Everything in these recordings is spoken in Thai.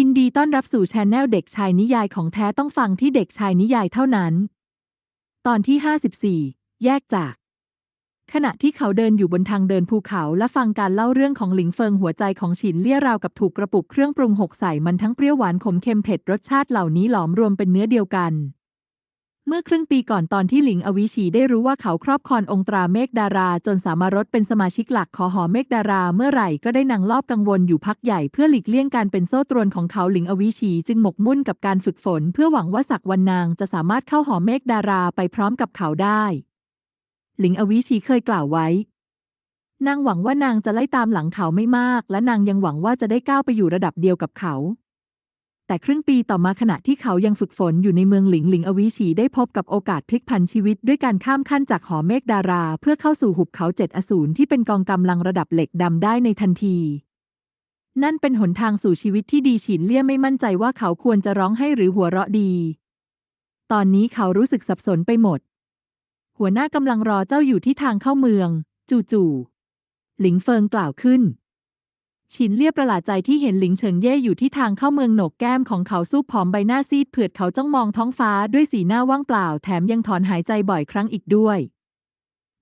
ยินดีต้อนรับสู่ชาแนลเด็กชายนิยายของแท้ต้องฟังที่เด็กชายนิยายเท่านั้น ตอนที่ 54 แยกจาก ขณะที่เขาเดินอยู่บนทางเดินภูเขาและฟังการเล่าเรื่องของหลิงเฟิงหัวใจของฉินเลี่ยราวกับถูกกระปุกเครื่องปรุงหกใส่มันทั้งเปรี้ยวหวานขมเค็มเผ็ดรสชาติเหล่านี้หลอมรวมเป็นเนื้อเดียวกัน เมื่อครึ่งปีก่อนตอนที่หลิงอวิชีได้รู้ว่าเขาครอบครององค์ตราเมฆดารา จนสามารถเป็นสมาชิกหลักขอหอเมฆดาราเมื่อไหร่ก็ได้นางลอบกังวลอยู่พักใหญ่เพื่อหลีกเลี่ยงการเป็นโซ่ตรวนของเขาหลิงอวิชีจึงหมกมุ่นกับการฝึกฝน เพื่อหวังว่าสักวันนางจะสามารถเข้าหอเมฆดาราไปพร้อมกับเขาได้ หลิงอวิชีเคยกล่าวไว้ นางหวังว่านางจะไล่ตามหลังเขาไม่มาก และนางยังหวังว่าจะได้ก้าวไปอยู่ระดับเดียวกับเขา แต่ครึ่งปีต่อมาขณะที่เขายังฝึกฝนอยู่ในเมืองหลิงหลิงอวิชีได้พบกับโอกาสพลิกผันชีวิตด้วยการข้ามขั้นจากหอเมฆดารา เพื่อเข้าสู่หุบเขาเจ็ดอสูรที่เป็นกองกำลังระดับเหล็กดำได้ในทันที นั่นเป็นหนทางสู่ชีวิตที่ดีฉินเลี่ยไม่มั่นใจว่าเขาควรจะร้องให้หรือหัวเราะดี ตอนนี้เขารู้สึกสับสนไปหมด หัวหน้ากำลังรอเจ้าอยู่ที่ทางเข้าเมือง จู่ๆหลิงเฟิงกล่าวขึ้น ฉินเลียประหลาดใจที่เห็นหลิงเฉิงเย่อยู่ที่ทางเข้าเมืองโหนกแก้มของเขาซูบผอมใบหน้าซีดเผือดเขาจ้องมองท้องฟ้าด้วยสีหน้าว่างเปล่า แถมยังถอนหายใจบ่อยครั้งอีกด้วย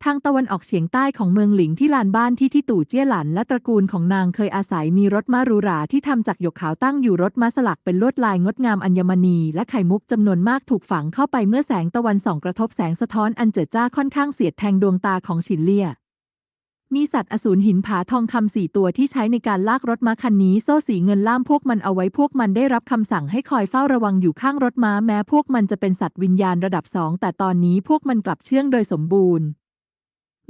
ทางตะวันออกเฉียงใต้ของเมืองหลิงที่ลานบ้านที่ที่ตู่เจี้ยหลันและตระกูลของนางเคยอาศัยมีรถม้ารูราที่ทำจากหยกขาวตั้งอยู่รถม้าสลักเป็นลวดลายงดงามอัญมณีและไข่มุกจำนวนมากถูกฝังเข้าไปเมื่อแสงตะวันส่องกระทบแสงสะท้อนอันเจิดจ้าค่อนข้างเสียดแทงดวงตาของฉินเลี่ย มีสัตว์อสูรหินผาทองคำสี่ตัวที่ใช้ในการลากรถม้าคันนี้โซ่สีเงินล่ามพวกมันเอาไว้พวกมันได้รับคำสั่งให้คอยเฝ้าระวังอยู่ข้างรถม้าแม้พวกมันจะเป็นสัตว์วิญญาณระดับสองแต่ตอนนี้พวกมันกลับเชื่องโดยสมบูรณ์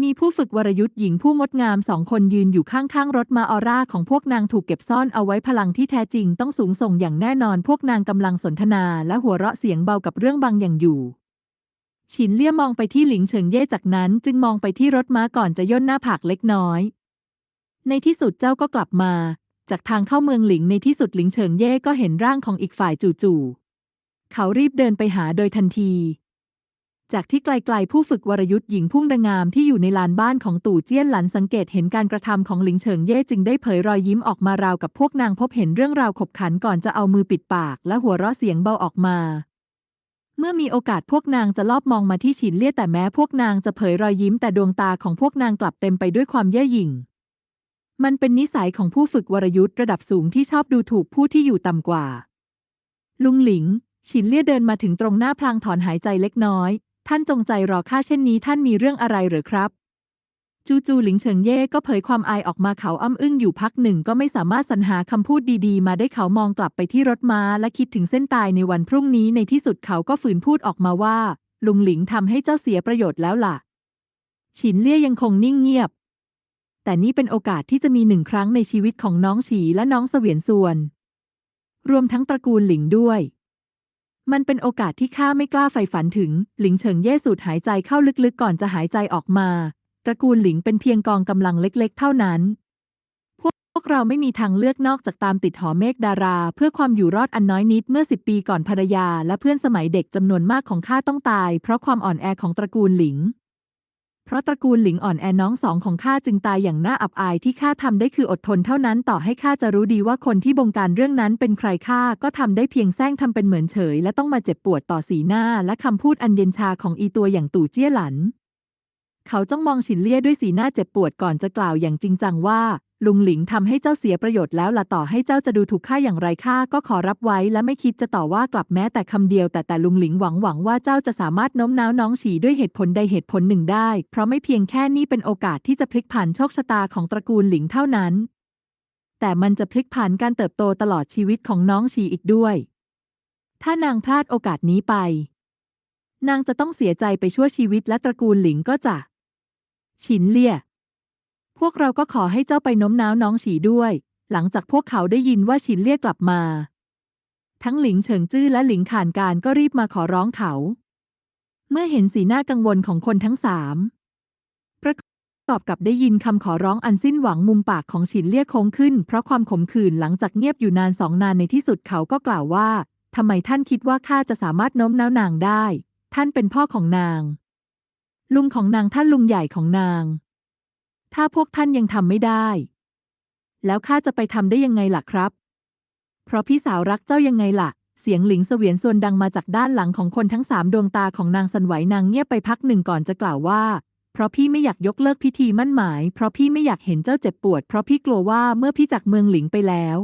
มีผู้ฝึกวรยุทธ์หญิงผู้งดงามสองคนยืนอยู่ข้างๆรถม้าออร่าของพวกนางถูกเก็บซ่อนเอาไว้พลังที่แท้จริงต้องสูงส่งอย่างแน่นอน พวกนางกำลังสนทนาและหัวเราะเสียงเบากับเรื่องบางอย่างอยู่ ฉินเลี่ยมองไปที่หลิงเฉิงเย่จากนั้นจึงมองไปที่รถม้าก่อนจะย่นหน้าผากเล็กน้อย ในที่สุดเจ้าก็กลับมา จากทางเข้าเมืองหลิงในที่สุดหลิงเฉิงเย่ก็เห็นร่างของอีกฝ่ายจู่ๆเขารีบเดินไปหาโดยทันที จากที่ไกลๆผู้ฝึกวรยุทธ์หญิงพุ่งดังงามที่อยู่ในลานบ้านของตู่เจี้ยนหลันสังเกตเห็นการกระทำของหลิงเฉิงเย่จึงได้เผยรอยยิ้มออกมาราวกับพวกนางพบเห็นเรื่องราวขบขันก่อนจะเอามือปิดปาก และหัวเราะเสียงเบาออกมา เมื่อมีโอกาสพวกนางจะลอบมองมาที่ฉินเลี่ยแต่แม้พวกนางจะเผยรอยยิ้มแต่ดวงตาของพวกนางกลับเต็มไปด้วยความเย่อหยิ่ง มันเป็นนิสัยของผู้ฝึกวรยุทธ์ระดับสูงที่ชอบดูถูกผู้ที่อยู่ต่ำกว่า ลุงหลิง ฉินเลี่ยเดินมาถึงตรงหน้าพลางถอนหายใจเล็กน้อย ท่านจงใจรอข้าเช่นนี้ท่านมีเรื่องอะไรหรือครับ จูจูหลิงเฉิงเย่ก็เผยความอายออกมาเขาอ้ำอึ้งอยู่พักหนึ่งก็ไม่สามารถสรรหาคำพูดดีๆ มาได้เขามองกลับไปที่รถม้าและคิดถึงเส้นตายในวันพรุ่งนี้ในที่สุดเขาก็ฝืนพูดออกมาว่า ลุงหลิงทำให้เจ้าเสียประโยชน์แล้วล่ะ ฉินเลี่ยยังคงนิ่งเงียบ แต่นี่เป็นโอกาสที่จะมีหนึ่งครั้งในชีวิตของน้องฉีและน้องเสวียนส่วน รวมทั้งตระกูลหลิงด้วยมันเป็นโอกาสที่ข้าไม่กล้าใฝ่ฝันถึง หลิงเฉิงเย่สูดหายใจเข้าลึกๆก่อนจะหายใจออกมา ตระกูลหลิงเป็นเพียงกองกำลังเล็กๆ เท่านั้น พวกพวกเราไม่มีทางเลือกนอกจากตามติดหอเมฆดารา เพื่อความอยู่รอดอันน้อยนิดเมื่อสิบปีก่อนภรรยา และเพื่อนสมัยเด็กจำนวนมากของข้าต้องตาย เพราะความอ่อนแอของตระกูลหลิง เพราะตระกูลหลิงอ่อนแอน้องสองของข้าจึงตายอย่างน่าอับอายที่ข้าทำได้คืออดทนเท่านั้นต่อให้ข้าจะรู้ดีว่าคนที่บงการเรื่องนั้นเป็นใครข้าก็ทำได้เพียงแซงทำเป็นเหมือนเฉย และต้องมาเจ็บปวดต่อสีหน้า และคำพูดอันเย็นชาของอีตัวอย่างตู่เจี้ยหลัน เขาจ้องมองฉินเลี่ยด้วยสีหน้าเจ็บปวดก่อนจะกล่าวอย่างจริงจังว่า ลุงหลิงทำให้เจ้าเสียประโยชน์แล้วล่ะต่อให้เจ้าจะดูถูกข้าอย่างไรข้าก็ขอรับไว้และไม่คิดจะต่อว่ากลับแม้แต่คำเดียว แต่แต่ลุงหลิงหวังหวังว่าเจ้าจะสามารถโน้มน้าวน้องฉีด้วยเหตุผลใดเหตุผลหนึ่งได้ เพราะไม่เพียงแค่นี้เป็นโอกาสที่จะพลิกผันโชคชะตาของตระกูลหลิงเท่านั้น แต่มันจะพลิกผันการเติบโตตลอดชีวิตของน้องฉีอีกด้วย ถ้านางพลาดโอกาสนี้ไป นางจะต้องเสียใจไปชั่วชีวิตและตระกูลหลิงก็จะ ฉินเลี่ย พวกเราก็ขอให้เจ้าไปโน้มน้าวน้องฉีด้วย หลังจากพวกเขาได้ยินว่าฉินเลี่ยกลับมา ทั้งหลิงเฉิงจื้อและหลิงข่านการก็รีบมาขอร้องเขา เมื่อเห็นสีหน้ากังวลของคนทั้งสามประกอบกับได้ยินคำขอร้องอันสิ้นหวังมุมปากของฉินเลี่ยโค้งขึ้น เพราะความขมขื่นหลังจากเงียบอยู่นานสองนานในที่สุดเขาก็กล่าวว่าทำไมท่านคิดว่าข้าจะสามารถโน้มน้าวนางได้ ท่านเป็นพ่อของนาง ลุงของนางท่านลุงใหญ่ของนาง ถ้าพวกท่านยังทำไม่ได้ แล้วข้าจะไปทำได้ยังไงล่ะครับ เพราะพี่สาวรักเจ้ายังไงล่ะ เสียงหลิงเสวียนส่วนดังมาจากด้านหลังของคนทั้งสามดวงตาของนางสันไหวนางเงียบไปพักหนึ่งก่อนจะกล่าวว่า เพราะพี่ไม่อยากยกเลิกพิธีมั่นหมาย เพราะพี่ไม่อยากเห็นเจ้าเจ็บปวด เพราะพี่กลัวว่าเมื่อพี่จากเมืองหลิงไปแล้ว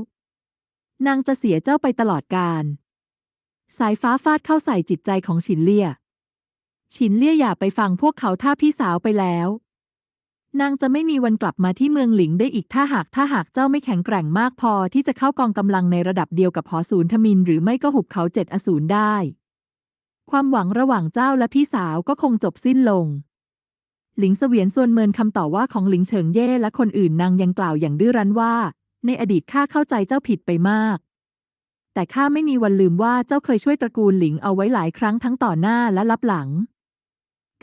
นางจะเสียเจ้าไปตลอดกาลสายฟ้าฟาดเข้าใส่จิตใจของฉินเลี่ย ฉินเลี่ยอย่าไปฟังพวกเขาถ้าพี่สาวไปแล้ว นางจะไม่มีวันกลับมาที่เมืองหลิงได้อีกถ้าหากถ้าหากเจ้าไม่แข็งแกร่งมากพอที่จะเข้ากองกำลังในระดับเดียวกับหอศูนย์ทมิน หรือไม่ก็หุบเขาเจ็ดอสูรได้ ความหวังระหว่างเจ้าและพี่สาวก็คงจบสิ้นลง หลิงเสวียนส่วนเมินคำต่อว่าของหลิงเฉิงเย่และคนอื่นนางยังกล่าวอย่างดื้อรั้นว่า ในอดีตข้าเข้าใจเจ้าผิดไปมากแต่ข้าไม่มีวันลืมว่าเจ้าเคยช่วยตระกูลหลิงเอาไว้หลายครั้งทั้งต่อหน้าและลับหลัง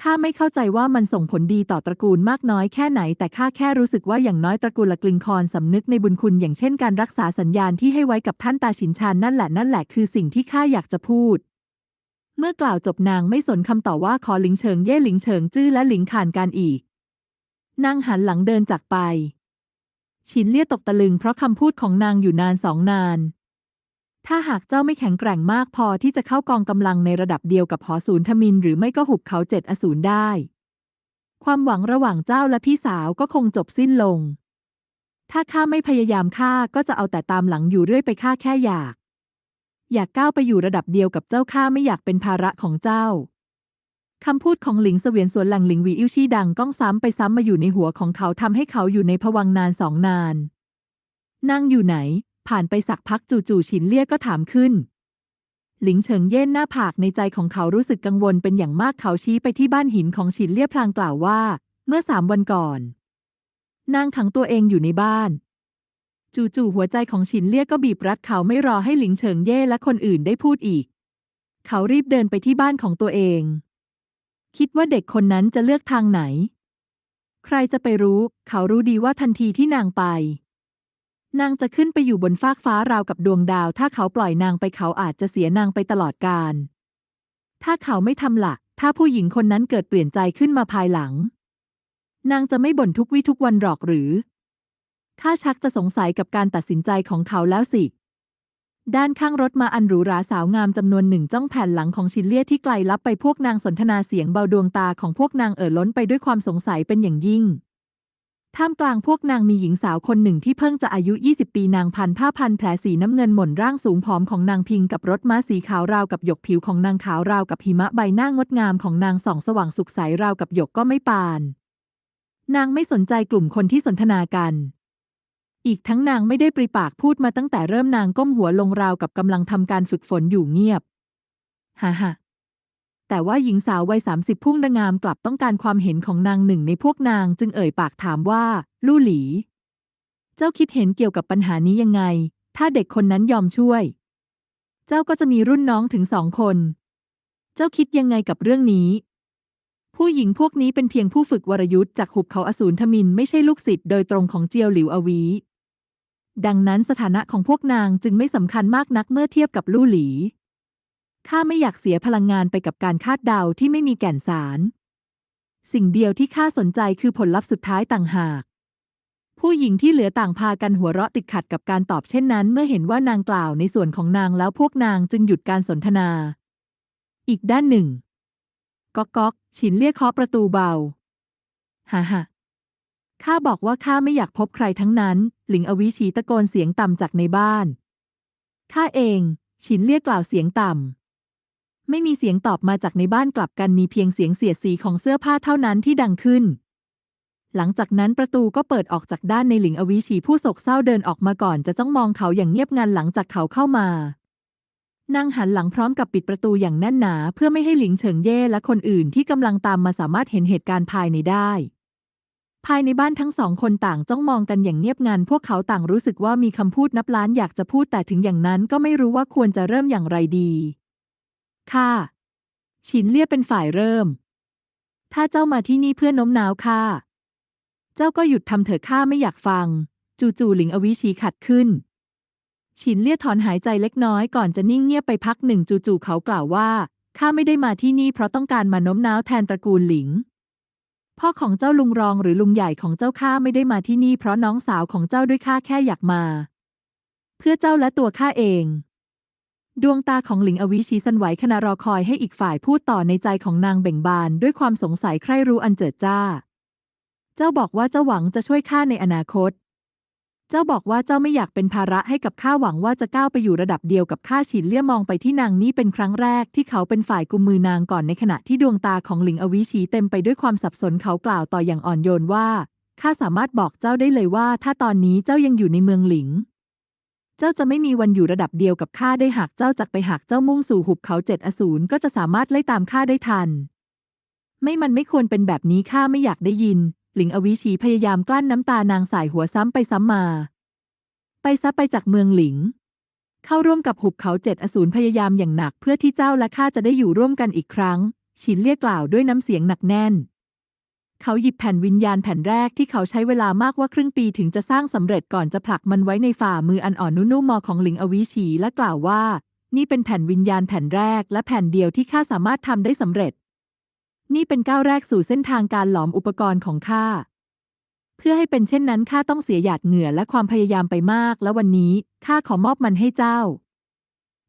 ข้าไม่เข้าใจว่ามันส่งผลดีต่อตระกูลมากน้อยแค่ไหน แต่ข้าแค่รู้สึกว่าอย่างน้อยตระกูลละกลิงคอนสำนึกในบุญคุณอย่างเช่นการรักษาสัญญาณที่ให้ไว้กับท่านตาฉินชานนั่นแหละนั่นแหละคือสิ่งที่ข้าอยากจะพูด เมื่อกล่าวจบนางไม่สนคำต่อว่าขอหลิงเฉิงเย่หลิงเฉิงจื้อและหลิงข่านการอีกนางหันหลังเดินจากไป ฉินเลี่ยตกตะลึงเพราะคำพูดของนางอยู่นานสองนาน ถ้าหากเจ้าไม่แข็งแกร่งมากพอที่จะเข้ากองกำลังในระดับเดียวกับหอศูนย์ทมิน หรือไม่ก็หุบเขาเจ็ดอสูรได้ ความหวังระหว่างเจ้าและพี่สาวก็คงจบสิ้นลง ถ้าข้าไม่พยายามฆ่าก็จะเอาแต่ตามหลังอยู่เรื่อยไปข้าแค่อยาก อยากก้าวไปอยู่ระดับเดียวกับเจ้าข้าไม่อยากเป็นภาระของเจ้าคำพูดของหลิงเสวียนสวนหลังหลิงวีอิ้วชี่ดังก้องซ้ำไปซ้ำมาอยู่ในหัวของเขาทำให้เขาอยู่ในภวังนานสองนานนั่งอยู่ไหน ผ่านไปสักพักจู่ๆฉินเลี่ยก็ถามขึ้น หลิงเฉิงเย่นหน้าผากในใจของเขารู้สึกกังวลเป็นอย่างมากเขาชี้ไปที่บ้านหินของฉินเลี่ยพลางกล่าวว่า เมื่อสามวันก่อน นางขังตัวเองอยู่ในบ้าน จู่ๆหัวใจของฉินเลี่ยก็บีบรัดเขาไม่รอให้หลิงเฉิงเย่และคนอื่นได้พูดอีก เขารีบเดินไปที่บ้านของตัวเอง คิดว่าเด็กคนนั้นจะเลือกทางไหน ใครจะไปรู้ เขารู้ดีว่าทันทีที่นางไป นางจะขึ้นไปอยู่บนฟากฟ้าราวกับดวงดาว ถ้าเขาปล่อยนางไปเขาอาจจะเสียนางไปตลอดกาล ถ้าเขาไม่ทำละ่ะ ถ้าผู้หญิงคนนั้นเกิดเปลี่ยนใจขึ้นมาภายหลัง นางจะไม่บ่นทุกวี่ทุกวันหรอกหรือ ข้าชักจะสงสัยกับการตัดสินใจของเขาแล้วสิ ด้านข้างรถมาอันหรูหราสาวงามจำนวนหนึ่งจ้องแผ่นหลังของชินเลียที่ไกลลับไปพวกนางสนทนาเสียงเบาดวงตาของพวกนางเอ่อล้นไปด้วยความสงสัยเป็นอย่างยิ่ง ท่ามกลางพวกนางมีหญิงสาวคนหนึ่งที่เพิ่งจะอายุ 20 ปีนางพันผ้าพันแผลสีน้ำเงินหม่นร่างสูงผอมของนางพิงกับรถม้าสีขาวราวกับหยกผิวของนางขาวราวกับหิมะใบหน้างดงามของนางส่องสว่างสุขใสราวกับหยกก็ไม่ปาน นางไม่สนใจกลุ่มคนที่สนทนากัน อีกทั้งนางไม่ได้ปริปากพูดมาตั้งแต่เริ่มนางก้มหัวลงราวกับกำลังทำการฝึกฝนอยู่เงียบ ฮ่าฮ่า แต่ว่าหญิงสาววัยสามสิบพุ่งดังงามกลับต้องการความเห็นของนางหนึ่งในพวกนางจึงเอ่ยปากถามว่า ลู่หลี เจ้าคิดเห็นเกี่ยวกับปัญหานี้ยังไง ถ้าเด็กคนนั้นยอมช่วย เจ้าก็จะมีรุ่นน้องถึงสองคน เจ้าคิดยังไงกับเรื่องนี้ ผู้หญิงพวกนี้เป็นเพียงผู้ฝึกวรยุทธ์จากหุบเขาอสูรทมินไม่ใช่ลูกศิษย์โดยตรงของเจียวหลิวอวี ดังนั้นสถานะของพวกนางจึงไม่สำคัญมากนักเมื่อเทียบกับลู่หลี ข้าไม่อยากเสียพลังงานไปกับการคาดเดาที่ไม่มีแก่นสาร สิ่งเดียวที่ข้าสนใจคือผลลัพธ์สุดท้ายต่างหาก ผู้หญิงที่เหลือต่างพากันหัวเราะติดขัดกับการตอบเช่นนั้น เมื่อเห็นว่านางกล่าวในส่วนของนางแล้วพวกนางจึงหยุดการสนทนา อีกด้านหนึ่งก๊อกก๊อกฉินเรียกเคาะประตูเบาฮ่าฮ่าข้าบอกว่าข้าไม่อยากพบใครทั้งนั้น หลิงอวิชีตะโกนเสียงต่ำจากในบ้าน ข้าเอง ฉินเรียกกล่าวเสียงต่ำ ไม่มีเสียงตอบมาจากในบ้านกลับกันมีเพียงเสียงเสียดสีของเสื้อผ้าเท่านั้นที่ดังขึ้น หลังจากนั้นประตูก็เปิดออกจากด้านในหลิงอวิชีผู้โศกเศร้าเดินออกมาก่อนจะจ้องมองเขาอย่างเงียบงันหลังจากเขาเข้ามานางหันหลังพร้อมกับปิดประตูอย่างแน่นหนา เพื่อไม่ให้หลิงเฉิงเย่และคนอื่นที่กำลังตามมาสามารถเห็นเหตุการณ์ภายในได้ ภายในบ้านทั้งสองคนต่างจ้องมองกันอย่างเงียบงันพวกเขาต่างรู้สึกว่ามีคำพูดนับล้านอยากจะพูดแต่ถึงอย่างนั้นก็ไม่รู้ว่าควรจะเริ่มอย่างไรดี ค่ะฉินเลี่ยเป็นฝ่ายเริ่ม ถ้าเจ้ามาที่นี่เพื่อโน้มน้าวข้า เจ้าก็หยุดทำเถอะข้าไม่อยากฟัง จู่ๆหลิงอวิชีขัดขึ้น ฉินเลี่ยถอนหายใจเล็กน้อยก่อนจะนิ่งเงียบไปพักหนึ่งจู่ๆเขากล่าวว่าข้าไม่ได้มาที่นี่เพราะต้องการมาโน้มน้าวแทนตระกูลหลิง พ่อของเจ้าลุงรองหรือลุงใหญ่ของเจ้าข้าไม่ได้มาที่นี่เพราะน้องสาวของเจ้าด้วยข้าแค่อยากมา เพื่อเจ้าและตัวข้าเอง ดวงตาของหลิงอวิชีสันไหวขณะรอคอยให้อีกฝ่ายพูดต่อในใจของนางเบ่งบานด้วยความสงสัยใคร่รู้อันเจิดจ้า เจ้าบอกว่าเจ้าหวังจะช่วยข้าในอนาคต เจ้าบอกว่าเจ้าไม่อยากเป็นภาระให้กับข้าหวังว่าจะก้าวไปอยู่ระดับเดียวกับข้าฉินเลี่ยมองไปที่นางนี่เป็นครั้งแรกที่เขาเป็นฝ่ายกุมมือนางก่อนในขณะที่ดวงตาของหลิงอวิชีเต็มไปด้วยความสับสนเขากล่าวต่ออย่างอ่อนโยนว่าข้าสามารถบอกเจ้าได้เลยว่า ถ้าตอนนี้เจ้ายังอยู่ในเมืองหลิง เจ้าจะไม่มีวันอยู่ระดับเดียวกับข้าได้หากเจ้าจักไปหากเจ้ามุ่งสู่หุบเขาเจ็ดอสูรก็จะสามารถไล่ตามข้าได้ทัน ไม่มันไม่ควรเป็นแบบนี้ข้าไม่อยากได้ยิน หลิงอวิชีพยายามกลั้นน้ำตานางสายหัวซ้ำไปซ้ำมา ไปซะไปจากเมืองหลิง เข้าร่วมกับหุบเขาเจ็ดอสูรพยายามอย่างหนักเพื่อที่เจ้าและข้าจะได้อยู่ร่วมกันอีกครั้ง ฉินเรียกกล่าวด้วยน้ำเสียงหนักแน่น เขาหยิบแผ่นวิญญาณแผ่นแรกที่เขาใช้เวลามากว่าครึ่งปีถึงจะสร้างสำเร็จก่อนจะผลักมันไว้ในฝ่ามืออันอ่อนนุ่มๆมอของหลิงอวิชีและกล่าวว่า นี่เป็นแผ่นวิญญาณแผ่นแรกและแผ่นเดียวที่ข้าสามารถทำได้สำเร็จ นี่เป็นก้าวแรกสู่เส้นทางการหลอมอุปกรณ์ของข้าเพื่อให้เป็นเช่นนั้นข้าต้องเสียหยาดเหงื่อและความพยายามไปมาก และวันนี้ข้าขอมอบมันให้เจ้า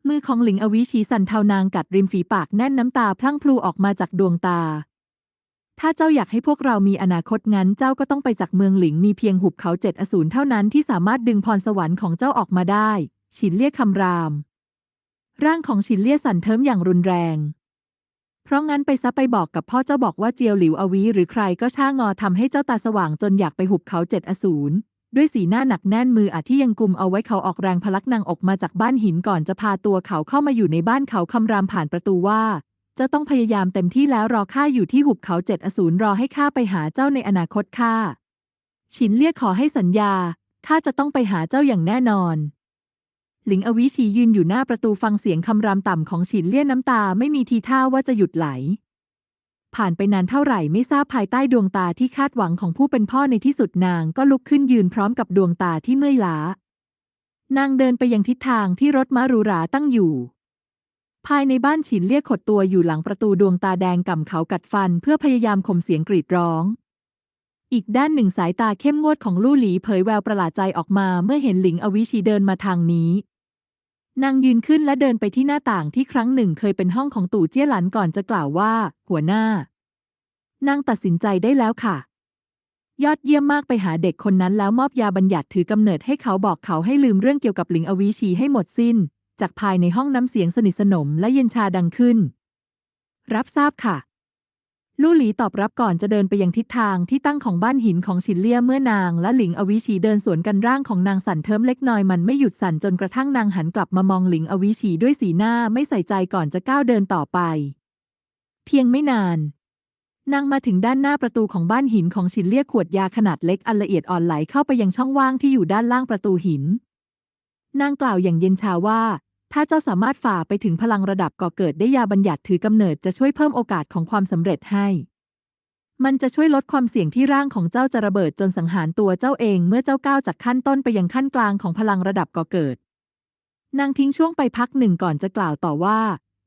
มือของหลิงอวิชีสันเทานางกัดริมฝีปากแน่นน้ำตาพลั่งพลูออกมาจากดวงตา ถ้าเจ้าอยากให้พวกเรามีอนาคตงั้นเจ้าก็ต้องไปจากเมืองหลิงมีเพียงหุบเขาเจ็ดอสูรเท่านั้นที่สามารถดึงพรสวรรค์ของเจ้าออกมาได้ ฉินเลี่ยคำราม ร่างของฉินเลี่ยสั่นเทิมอย่างรุนแรง เพราะงั้นไปซะไปบอกกับพ่อเจ้าบอกว่าเจียวหลิวอวีหรือใครก็ช่างงอทำให้เจ้าตาสว่างจนอยากไปหุบเขาเจ็ดอสูรด้วยสีหน้าหนักแน่นมืออาที่ยังกุมเอาไว้เขาออกแรงพลักนางออกมาจากบ้านหินก่อนจะพาตัวเขาเข้ามาอยู่ในบ้านเขาคำรามผ่านประตูว่า เจ้าต้องพยายามเต็มที่แล้วรอข้าอยู่ที่หุบเขาเจ็ดอสูรรอให้ข้าไปหาเจ้าในอนาคตข้าฉินเรียกขอให้สัญญาข้าจะต้องไปหาเจ้าอย่างแน่นอน หลิงอวิชียืนอยู่หน้าประตูฟังเสียงคำรามต่ำของฉินเลี่ยน้ำตาไม่มีทีท่าว่าจะหยุดไหล ผ่านไปนานเท่าไหร่ไม่ทราบภายใต้ดวงตาที่คาดหวังของผู้เป็นพ่อในที่สุดนางก็ลุกขึ้นยืนพร้อมกับดวงตาที่เมื่อยล้านางเดินไปยังทิศทางที่รถม้าหรูหราตั้งอยู่ ภายในบ้านฉินเรียกขดตัวอยู่หลังประตูดวงตาแดงก่ำเขากัดฟันเพื่อพยายามข่มเสียงกรีดร้อง อีกด้านหนึ่งสายตาเข้มงวดของลู่หลีเผยแววประหลาดใจออกมาเมื่อเห็นหลิงอวิชีเดินมาทางนี้นางยืนขึ้นและเดินไปที่หน้าต่างที่ครั้งหนึ่งเคยเป็นห้องของตู่เจี้ยหลันก่อนจะกล่าวว่า หัวหน้านางตัดสินใจได้แล้วค่ะ ยอดเยี่ยมมากไปหาเด็กคนนั้นแล้วมอบยาบัญญัติถือกำเนิดให้เขาบอกเขาให้ลืมเรื่องเกี่ยวกับหลิงอวิชีให้หมดสิ้น จากภายในห้องน้ำเสียงสนิทสนมและเย็นชาดังขึ้น รับทราบค่ะ ลู่หลีตอบรับก่อนจะเดินไปยังทิศทางที่ตั้งของบ้านหินของชินเลี่ยเมื่อนางและหลิงอวิชีเดินสวนกันร่างของนางสั่นเทิมเล็กน้อยมันไม่หยุดสั่นจนกระทั่งนางหันกลับมามองหลิงอวิชีด้วยสีหน้าไม่ใส่ใจก่อนจะก้าวเดินต่อไป เพียงไม่นานนางมาถึงด้านหน้าประตูของบ้านหินของชินเลี่ยขวดยาขนาดเล็กอันละเอียดอ่อนไหลเข้าไปยังช่องว่างที่อยู่ด้านล่างประตูหิน นางกล่าวอย่างเย็นชาว่า ถ้าเจ้าสามารถฝ่าไปถึงพลังระดับก่อเกิดได้ยาบัญญัติถือกำเนิดจะช่วยเพิ่มโอกาสของความสำเร็จให้ มันจะช่วยลดความเสี่ยงที่ร่างของเจ้าจะระเบิดจนสังหารตัวเจ้าเองเมื่อเจ้าก้าวจากขั้นต้นไปยังขั้นกลางของพลังระดับก่อเกิด นางทิ้งช่วงไปพักหนึ่งก่อนจะกล่าวต่อว่า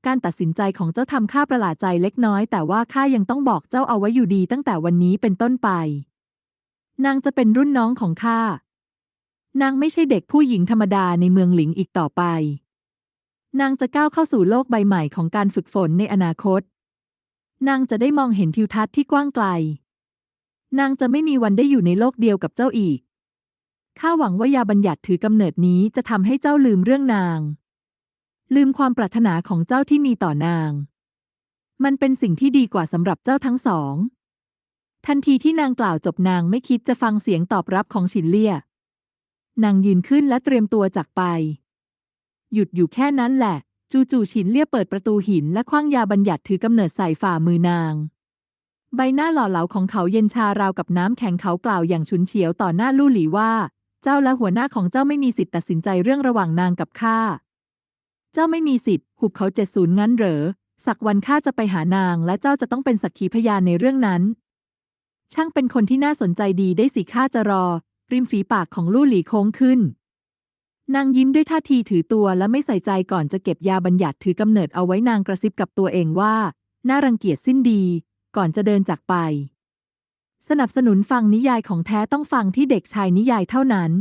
การตัดสินใจของเจ้าทำข้าประหลาดใจเล็กน้อย แต่ว่าข้ายังต้องบอกเจ้าเอาไว้อยู่ดีตั้งแต่วันนี้เป็นต้นไป นางจะเป็นรุ่นน้องของข้านางไม่ใช่เด็กผู้หญิงธรรมดาในเมืองหลิงอีกต่อไป นางจะก้าวเข้าสู่โลกใบใหม่ของการฝึกฝนในอนาคต นางจะได้มองเห็นทิวทัศน์ที่กว้างไกล นางจะไม่มีวันได้อยู่ในโลกเดียวกับเจ้าอีก ข้าหวังว่ายาบัญญัติถือกำเนิดนี้จะทำให้เจ้าลืมเรื่องนาง ลืมความปรารถนาของเจ้าที่มีต่อนาง มันเป็นสิ่งที่ดีกว่าสำหรับเจ้าทั้งสอง ทันทีที่นางกล่าวจบนางไม่คิดจะฟังเสียงตอบรับของฉินเลี่ย นางยืนขึ้นและเตรียมตัวจากไป หยุดอยู่แค่นั้นแหละ จู่ๆฉินเลี่ยเปิดประตูหินและคว้างยาบัญญัติถือกำเนิดใส่ฝ่ามือนาง ใบหน้าหล่อเหลาของเขาเย็นชาราวกับน้ำแข็งเขากล่าวอย่างฉุนเฉียวต่อหน้าลู่หลีว่า เจ้าและหัวหน้าของเจ้าไม่มีสิทธิ์ตัดสินใจเรื่องระหว่างนางกับข้าเจ้าไม่มีสิทธิ์หุบเขาเจ็ดศูนย์งั้นเหรอ สักวันข้าจะไปหานาง และเจ้าจะต้องเป็นสักขีพยานในเรื่องนั้น ช่างเป็นคนที่น่าสนใจดีได้สิข้าจะรอ ริมฝีปากของลู่หลีโค้งขึ้น นางยิ้มด้วยท่าทีถือตัวและไม่ใส่ใจก่อนจะเก็บยาบัญญัติถือกำเนิดเอาไว้นางกระซิบกับตัวเองว่า น่ารังเกียจสิ้นดี ก่อนจะเดินจากไป สนับสนุนฟังนิยายของแท้ต้องฟังที่เด็กชายนิยายเท่านั้น